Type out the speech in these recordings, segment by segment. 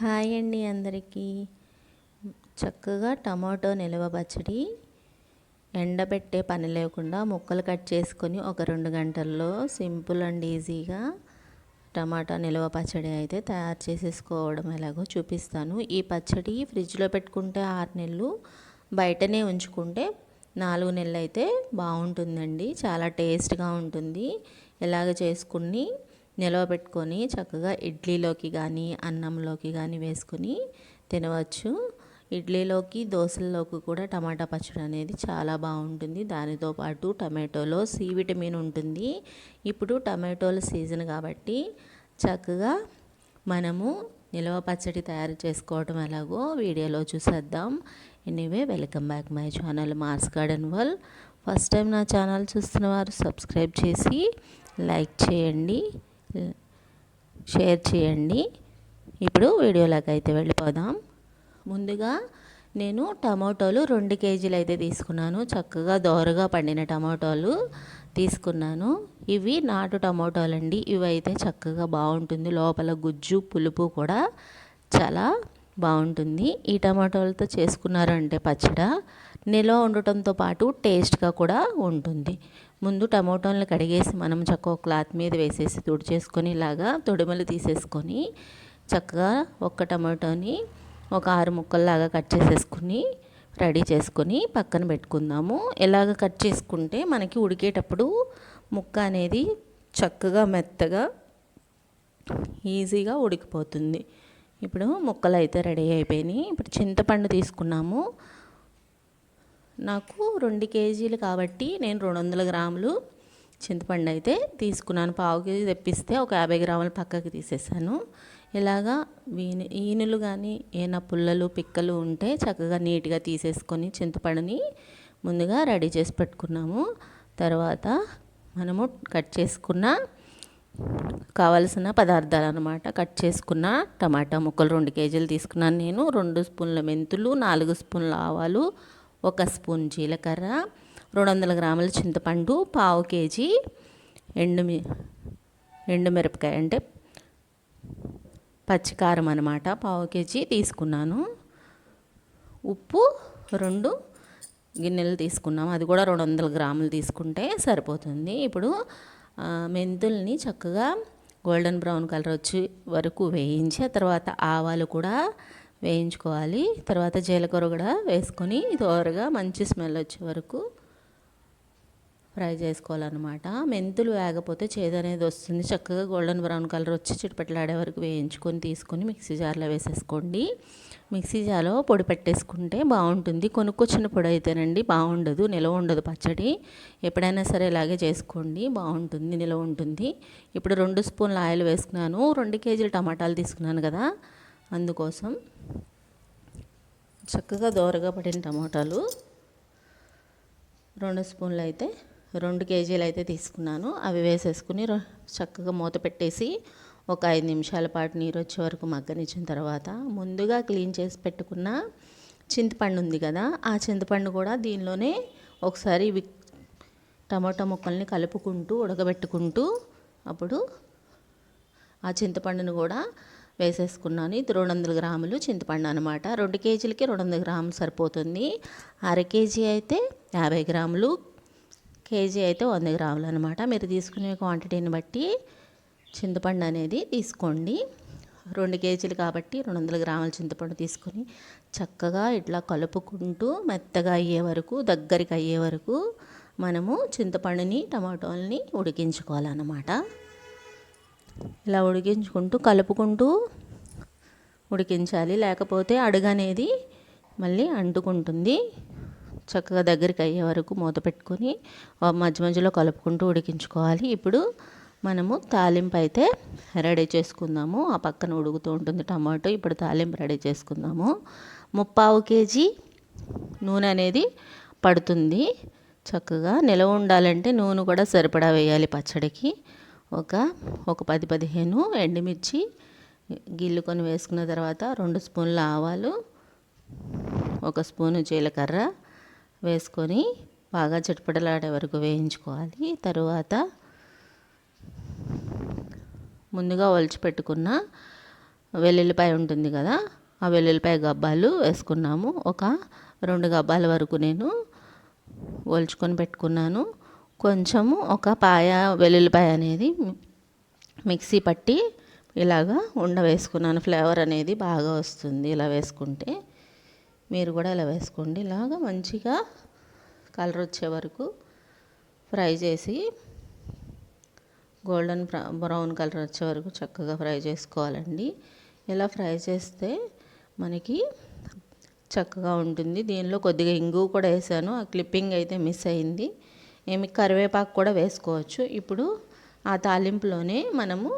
Hi అండి అందరికీ. చక్కగా టమాటో నిల్వ పచ్చడి ఎండబెట్టే పని లేకుండా ముక్కలు కట్ చేసుకొని ఒక రెండు గంటల్లో సింపుల్ అండ్ ఈజీగా టమాటా నిల్వ పచ్చడి అయితే తయారు చేసేసుకోవడం ఎలాగో చూపిస్తాను. ఈ పచ్చడి ఫ్రిడ్జ్లో పెట్టుకుంటే ఆరు నెలలు బయటనే ఉంచుకుంటే నాలుగు నెలలు అయితే బాగుంటుందండి. చాలా టేస్ట్గా ఉంటుంది. ఇలాగ చేసుకుని నిలవబెట్టుకొని చక్కగా ఇడ్లీలోకి కానీ అన్నంలోకి కానీ వేసుకొని తినవచ్చు. ఇడ్లీలోకి దోశల్లోకి కూడా టమాటా పచ్చడి అనేది చాలా బాగుంటుంది. దానితో పాటు టమాటోలో సి విటమిన్ ఉంటుంది. ఇప్పుడు టమాటోల సీజన్ కాబట్టి చక్కగా మనము నిలవ పచ్చడి తయారు చేసుకోవడం ఎలాగో వీడియోలో చూసేద్దాం. Anyway welcome back my channel Mars garden వల్ ఫస్ట్ టైం నా ఛానల్ చూస్తున్న వారు సబ్స్క్రైబ్ చేసి లైక్ చేయండి. షేర్ చేయండి. ఇప్పుడు వీడియోలోకి అయితే వెళ్ళిపోదాం. ముందుగా నేను టమాటోలు రెండు కేజీలు అయితే తీసుకున్నాను. చక్కగా దోరగా పండిన టమాటోలు తీసుకున్నాను. ఇవి నాటు టమాటోలు అండి ఇవి అయితే చక్కగా బాగుంటుంది. లోపల గుజ్జు పులుపు కూడా చాలా బాగుంటుంది. ఈ టమాటోలతో చేసుకున్నారంటే పచ్చడ. నిల్వ ఉండటంతో పాటు టేస్ట్గా కూడా ఉంటుంది. ముందు టమోటాలను కడిగేసి మనం చక్కగా క్లాత్ మీద వేసేసి తుడిచేసుకొని ఇలాగా తొడిమలు తీసేసుకొని చక్కగా ఒక్క టమాటోని ఒక ఆరు ముక్కల్లాగా కట్ చేసేసుకుని రెడీ చేసుకొని పక్కన పెట్టుకుందాము. ఎలాగ కట్ చేసుకుంటే మనకి ఉడికేటప్పుడు ముక్క అనేది చక్కగా మెత్తగా ఈజీగా ఉడికిపోతుంది. ఇప్పుడు ముక్కలు అయితే రెడీ అయిపోయినాయి. ఇప్పుడు చింతపండు తీసుకున్నాము. నాకు రెండు కేజీలు కాబట్టి నేను రెండు వందల గ్రాములు చింతపండు అయితే తీసుకున్నాను. పావు కేజీ తెప్పిస్తే ఒక యాభై గ్రాములు పక్కకి తీసేసాను. ఇలాగా వీని ఈనులు కానీ ఏమైనా పుల్లలు పిక్కలు ఉంటే చక్కగా నీట్గా తీసేసుకొని చింతపండుని ముందుగా రెడీ చేసి పెట్టుకున్నాము. తర్వాత మనము కట్ చేసుకున్న కావలసిన పదార్థాలు అనమాట కట్ చేసుకున్న టమాటా ముక్కలు రెండు కేజీలు తీసుకున్నాను నేను. రెండు స్పూన్ల మెంతులు నాలుగు స్పూన్ల ఆవాలు ఒక స్పూన్ జీలకర్ర రెండు వందల గ్రాముల చింతపండు పావు కేజీ ఎండు ఎండుమిరపకాయ అంటే పచ్చికారం అనమాట పావు కేజీ తీసుకున్నాను. ఉప్పు రెండు గిన్నెలు తీసుకున్నాము అది కూడా రెండు వందల గ్రాములు తీసుకుంటే సరిపోతుంది. ఇప్పుడు మెంతుల్ని చక్కగా గోల్డెన్ బ్రౌన్ కలర్ వచ్చి వరకు వేయించి ఆ తర్వాత ఆవాలు కూడా వేయించుకోవాలి. తర్వాత జీలకర్ర కూడా వేసుకొని దోరగా మంచి స్మెల్ వచ్చే వరకు ఫ్రై చేసుకోవాలన్నమాట. మెంతులు వేగపోతే చేదు అనేది వస్తుంది. చక్కగా గోల్డెన్ బ్రౌన్ కలర్ వచ్చి చిటపెట్టలాడే వరకు వేయించుకొని తీసుకొని మిక్సీ జార్లో వేసేసుకోండి. మిక్సీ జార్లో పొడి పెట్టేసుకుంటే బాగుంటుంది. కొనుక్కొచ్చిన పొడి అయితేనండి బాగుండదు నిలవ ఉండదు పచ్చడి. ఎప్పుడైనా సరే ఇలాగే చేసుకోండి బాగుంటుంది నిలవ ఉంటుంది. ఇప్పుడు రెండు స్పూన్ల ఆయిల్ వేసుకున్నాను. రెండు కేజీలు టమాటాలు తీసుకున్నాను కదా. అందుకోసం చక్కగా దోరగా పడిన టమాటాలు రెండు స్పూన్లు అయితే రెండు కేజీలు అయితే తీసుకున్నాను. అవి వేసేసుకుని చక్కగా మూత పెట్టేసి ఒక ఐదు నిమిషాల పాటు నీరు వచ్చే వరకు మగ్గనిచ్చిన తర్వాత ముందుగా క్లీన్ చేసి పెట్టుకున్న చింతపండు ఉంది కదా ఆ చింతపండు కూడా దీనిలోనే ఒకసారి టమాటా ముక్కల్ని కలుపుకుంటూ ఉడకబెట్టుకుంటూ అప్పుడు ఆ చింతపండును కూడా వేసేసుకున్నాను. ఇది రెండు వందల గ్రాములు చింతపండు అనమాట రెండు కేజీలకి రెండు వందల గ్రాములు సరిపోతుంది. అర కేజీ అయితే యాభై గ్రాములు కేజీ అయితే వంద గ్రాములు అనమాట మీరు తీసుకునే క్వాంటిటీని బట్టి చింతపండు అనేది తీసుకోండి. రెండు కేజీలు కాబట్టి రెండు వందల గ్రాముల చింతపండు తీసుకొని చక్కగా ఇట్లా కలుపుకుంటూ మెత్తగా అయ్యే వరకు దగ్గరికి అయ్యే వరకు మనము చింతపండుని టమాటోల్ని ఉడికించుకోవాలన్నమాట. ఇలా ఉడికించుకుంటూ కలుపుకుంటూ ఉడికించాలి. లేకపోతే అడుగు అనేది మళ్ళీ అంటుకుంటుంది. చక్కగా దగ్గరికి అయ్యే వరకు మూత పెట్టుకొని మధ్య మధ్యలో కలుపుకుంటూ ఉడికించుకోవాలి. ఇప్పుడు మనము తాలింపు అయితే రెడీ చేసుకుందాము. ఆ పక్కన ఉడుకుతూ ఉంటుంది టమాటో. ఇప్పుడు తాలింపు రెడీ చేసుకుందాము. ముప్పావు కేజీ నూనె అనేది పడుతుంది. చక్కగా నిలవ ఉండాలంటే నూనె కూడా సరిపడా వేయాలి పచ్చడికి. ఒక ఒక పది పదిహేను ఎండుమిర్చి గిల్లుకొని వేసుకున్న తర్వాత రెండు స్పూన్ల ఆవాలు ఒక స్పూను జీలకర్ర వేసుకొని బాగా చిటపటలాడే వరకు వేయించుకోవాలి. తరువాత ముందుగా ఒలిచి పెట్టుకున్న వెల్లుల్లిపాయ ఉంటుంది కదా ఆ వెల్లుల్లిపాయ గబ్బాలు వేసుకున్నాము. ఒక రెండు గబ్బాల వరకు నేను ఒలుచుకొని పెట్టుకున్నాను. కొంచెము ఒక పాయ వెల్లుల్లిపాయ అనేది మిక్సీ పట్టి ఇలాగా ఉండ వేసుకున్నాను ఫ్లేవర్ అనేది బాగా వస్తుంది ఇలా వేసుకుంటే. మీరు కూడా ఇలా వేసుకోండి. ఇలాగా మంచిగా కలర్ వచ్చే వరకు ఫ్రై చేసి గోల్డెన్ బ్రౌన్ కలర్ వచ్చే వరకు చక్కగా ఫ్రై చేసుకోవాలండి. ఇలా ఫ్రై చేస్తే మనకి చక్కగా ఉంటుంది. దీనిలో కొద్దిగా ఇంగు కూడా వేసాను. ఆ క్లిప్పింగ్ అయితే మిస్ అయింది. ఏమి కరివేపాకు కూడా వేసుకోవచ్చు. ఇప్పుడు ఆ తాలింపులోనే మనము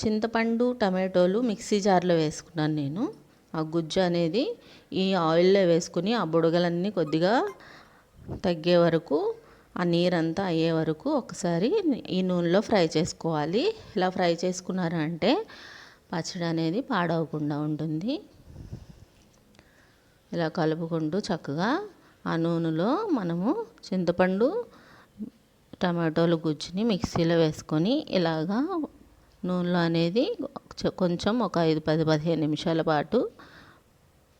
చింతపండు టమాటోలు మిక్సీ జార్లో వేసుకున్నాను నేను. ఆ గుజ్జు అనేది ఈ ఆయిల్లో వేసుకుని ఆ బుడగలన్నీ కొద్దిగా తగ్గే వరకు ఆ నీరంతా అయ్యే వరకు ఒకసారి ఈ నూనెలో ఫ్రై చేసుకోవాలి. ఇలా ఫ్రై చేసుకున్నారంటే పచ్చడి అనేది పాడవకుండా ఉంటుంది. ఇలా కలుపుకుంటూ చక్కగా ఆ నూనెలో మనము చింతపండు టమాటోలు గుజ్జుని మిక్సీలో వేసుకొని ఇలాగా నూనెలో అనేది కొంచెం ఒక ఐదు పది పదిహేను నిమిషాల పాటు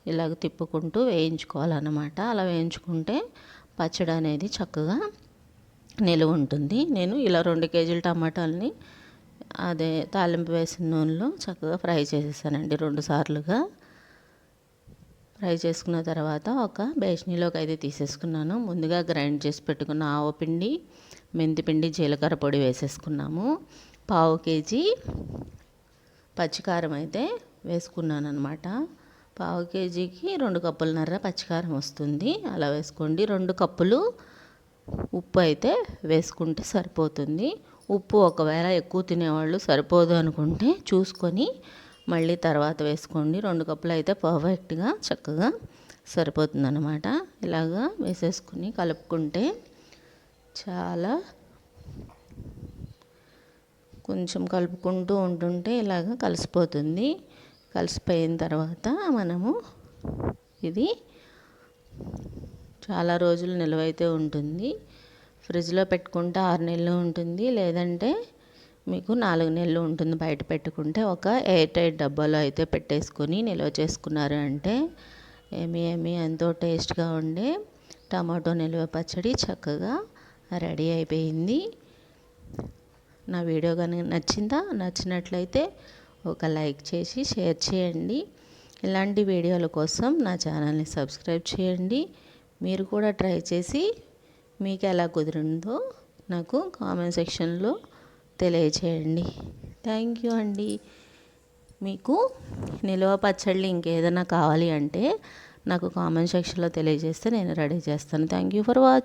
ఇలాగ తిప్పుకుంటూ వేయించుకోవాలన్నమాట. అలా వేయించుకుంటే పచ్చడి అనేది చక్కగా నిలువ ఉంటుంది. నేను ఇలా రెండు కేజీల టమాటాలని అదే తాలింపు వేసిన నూనెలో చక్కగా ఫ్రై చేసేసానండి రెండు సార్లుగా. ఫ్రై చేసుకున్న తర్వాత ఒక బేషనీలోకి అయితే తీసేసుకున్నాను. ముందుగా గ్రైండ్ చేసి పెట్టుకున్న ఆవపిండి మెంతిపిండి జీలకర్ర పొడి వేసేసుకున్నాము. పావు కేజీ పచ్చికారం అయితే వేసుకున్నాను అనమాట పావు కేజీకి రెండు కప్పులన్నర పచ్చికారం వస్తుంది. అలా వేసుకోండి. రెండు కప్పులు ఉప్పు అయితే వేసుకుంటే సరిపోతుంది. ఉప్పు ఒకవేళ ఎక్కువ తినేవాళ్ళు సరిపోదు అనుకుంటే చూసుకొని మళ్ళీ తర్వాత వేసుకోండి. రెండు కప్పులు అయితే పర్ఫెక్ట్గా చక్కగా సరిపోతుందనమాట ఇలాగా వేసేసుకుని కలుపుకుంటే చాలా కొంచెం కలుపుకుంటూ ఉంటుంటే ఇలాగ కలిసిపోతుంది. కలిసిపోయిన తర్వాత మనము ఇది చాలా రోజులు నిలవైతే ఉంటుంది. ఫ్రిడ్జ్లో పెట్టుకుంటే ఆరు నెలలు ఉంటుంది. లేదంటే మీకు నాలుగు నెలలు ఉంటుంది బయట పెట్టుకుంటే ఒక ఎయిర్ టైట్ డబ్బాలో అయితే పెట్టేసుకొని నిల్వ చేసుకున్నారు అంటే ఏమి ఏమి ఎంతో టేస్ట్గా ఉండే టమాటో నిల్వ పచ్చడి చక్కగా రెడీ అయిపోయింది. నా వీడియో కానీ నచ్చిందా నచ్చినట్లయితే ఒక లైక్ చేసి షేర్ చేయండి. ఇలాంటి వీడియోల కోసం నా ఛానల్ని సబ్స్క్రైబ్ చేయండి. మీరు కూడా ట్రై చేసి మీకు ఎలా కుదిరిందో నాకు కామెంట్ సెక్షన్లో తెలియచేయండి. థ్యాంక్ యూ అండి. మీకు నిల్వ పచ్చళ్ళు ఇంకేదైనా కావాలి అంటే నాకు కామెంట్ సెక్షన్లో తెలియజేస్తే నేను రెడీ చేస్తాను. Thank you for watch